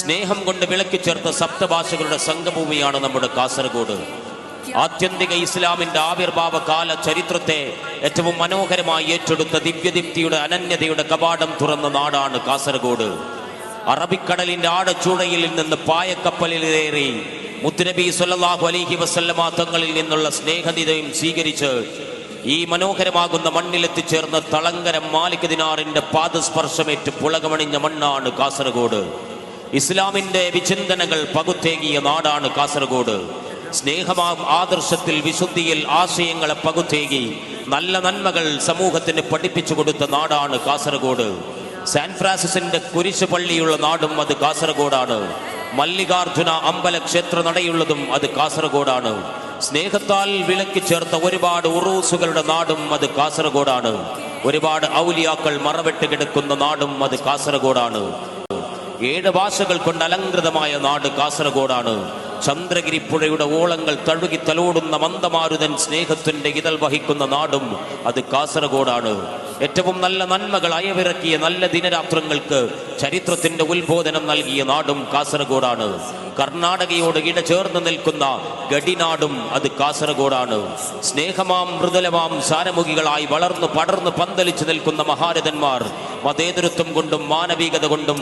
സ്നേഹം കൊണ്ട് വിളക്കി ചേർത്ത സപ്തഭാഷകളുടെ സംഘഭൂമിയാണ് നമ്മുടെ കാസർഗോഡ്. ആത്യന്തിക ഇസ്ലാമിന്റെ ആവിർഭാവ കാല ചരിത്രത്തെ ഏറ്റവും മനോഹരമായി ഏറ്റെടുത്ത ദിവ്യദീപ്തിയുടെ അനന്യതയുടെ കപാടം തുറന്ന നാടാണ് കാസർഗോഡ്. അറബിക്കടലിന്റെ ആടച്ചൂടയിൽ നിന്ന് പായക്കപ്പലിലേറി മുത്തുനബി സല്ലല്ലാഹു അലൈഹി വസല്ലമ തങ്ങളിൽ നിന്നുള്ള സ്നേഹനിതയും സ്വീകരിച്ച് ഈ മനോഹരമാകുന്ന മണ്ണിലെത്തിച്ചേർന്ന തളങ്കരം മാലിക് ദിനാറിന്റെ പാദസ്പർശമേറ്റ് പുളകമണിഞ്ഞ മണ്ണാണ് കാസർഗോഡ്. ഇസ്ലാമിന്റെ വിചിന്തനകൾ പകുത്തേകിയ നാടാണ് കാസർഗോഡ്. സ്നേഹമാം ആദർശത്തിൽ വിശുദ്ധിയിൽ ആശയങ്ങളെ പകുത്തേകി നല്ല നന്മകൾ സമൂഹത്തിന് പഠിപ്പിച്ചു കൊടുത്ത നാടാണ് കാസർഗോഡ്. സാൻ ഫ്രാൻസിസിന്റെ കുരിശ് പള്ളിയുള്ള നാടും അത് കാസർഗോഡാണ്. മല്ലികാർജുന അമ്പല ക്ഷേത്ര നടയുള്ളതും അത് കാസർഗോഡാണ്. സ്നേഹത്താൽ വിളക്കി ചേർത്ത ഒരുപാട് ഉറൂസുകളുടെ നാടും അത് കാസർഗോഡാണ്. ഒരുപാട് ഔലിയാക്കൾ മറവിട്ട് കിടക്കുന്ന നാടും അത് കാസർഗോഡാണ്. ഏഴ് ഭാഷകൾ കൊണ്ട് അലങ്കൃതമായ നാട് കാസർഗോഡാണ്. ചന്ദ്രഗിരി പുഴയുടെ ഓളങ്ങൾ തഴുകി തലോടുന്ന മന്ദമാരുതൻ സ്നേഹത്തിന്റെ ഇതൽ വഹിക്കുന്ന നാടും അത് കാസർഗോഡാണ്. ഏറ്റവും നല്ല നന്മകൾ അയവിറക്കിയ നല്ല ദിനരാത്രങ്ങൾക്ക് ചരിത്രത്തിന്റെ ഉത്ബോധനം നൽകിയ നാടും കാസർഗോഡാണ്. കർണാടകയോട് ഇട ചേർന്ന് നിൽക്കുന്ന ഗഡിനാടും അത് കാസർഗോഡാണ്. സ്നേഹമാം മൃദുലമാം സാരമുഖികളായി വളർന്നു പടർന്നു പന്തലിച്ചു നിൽക്കുന്ന മഹാരഥന്മാർ മതേതരത്വം കൊണ്ടും മാനവികത കൊണ്ടും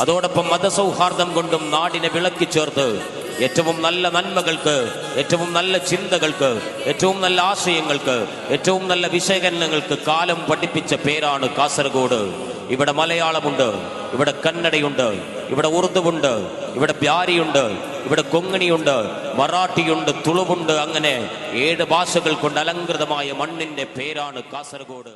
അതോടൊപ്പം മതസൗഹാർദ്ദം കൊണ്ടും നാടിനെ വിളക്കി ചേർത്ത് ഏറ്റവും നല്ല നന്മകൾക്ക് ഏറ്റവും നല്ല ചിന്തകൾക്ക് ഏറ്റവും നല്ല ആശയങ്ങൾക്ക് ഏറ്റവും നല്ല വിശകലനങ്ങൾക്ക് കാലം പഠിപ്പിച്ച പേരാണ് കാസർഗോഡ്. ഇവിടെ മലയാളമുണ്ട് ഇവിടെ കന്നഡയുണ്ട് ഇവിടെ ഉറുദുവുണ്ട് ഇവിടെ പ്യാരിയുണ്ട് ഇവിടെ കൊങ്ങണിയുണ്ട് മറാഠിയുണ്ട് തുളുവുണ്ട് അങ്ങനെ ഏഴ് ഭാഷകൾ കൊണ്ട് അലങ്കൃതമായ മണ്ണിന്റെ പേരാണ് കാസർഗോഡ്.